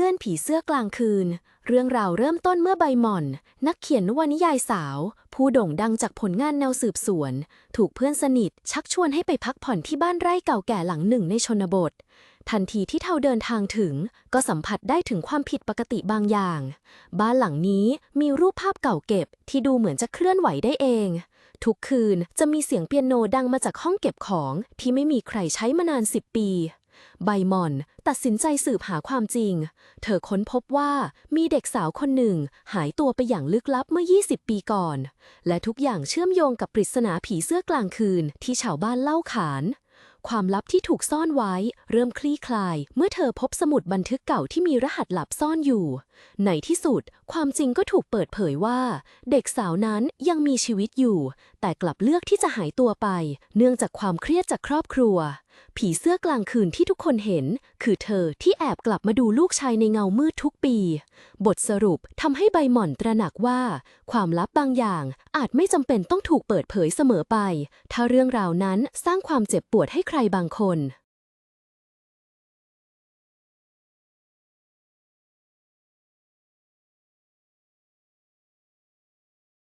เงื่อนผีเสื้อกลางคืน เรื่องราวเริ่มต้นเมื่อใบหม่อน นักเขียนนวนิยายสาว ผู้โด่งดังจากผลงานแนวสืบสวน ถูกเพื่อนสนิท ชักชวนให้ไปพักผ่อนที่บ้านไร่เก่าแก่หลังหนึ่งในชนบท ทันทีที่เธอเดินทางถึง ก็สัมผัสได้ถึงความผิดปกติบางอย่าง บ้านหลังนี้มีรูปภาพเก่าเก็บ ที่ดูเหมือนจะเคลื่อนไหวได้เองทุกคืนจะมีเสียงเปียโนดังมาจากห้องเก็บของที่ไม่มีใครใช้มานานสิบปี ใบหม่อนตัดสินใจสืบหาความจริง เธอค้นพบว่ามีเด็กสาวคนหนึ่งหายตัวไปอย่างลึกลับเมื่อ 20 ปีก่อน และทุกอย่างเชื่อมโยงกับปริศนาผีเสื้อกลางคืนที่ชาวบ้านเล่าขาน ความลับที่ถูกซ่อนไว้ เริ่มคลี่คลาย เมื่อเธอพบสมุดบันทึกเก่าที่มีรหัสลับซ่อนอยู่ ในที่สุด ความจริงก็ถูกเปิดเผยว่า เด็กสาวนั้นยังมีชีวิตอยู่ แต่กลับเลือกที่จะหายตัวไป เนื่องจากความเครียดจากครอบครัว ผีเสื้อกลางคืนที่ทุกคนเห็น คือเธอที่แอบกลับมาดูลูกชายในเงามืดทุกปี บทสรุปทำให้ใบหม่อนตระหนักว่า ความลับบางอย่างอาจไม่จำเป็นต้องถูกเปิดเผยเสมอไป ถ้าเรื่องราวนั้นสร้างความเจ็บปวดให้ใครบางคน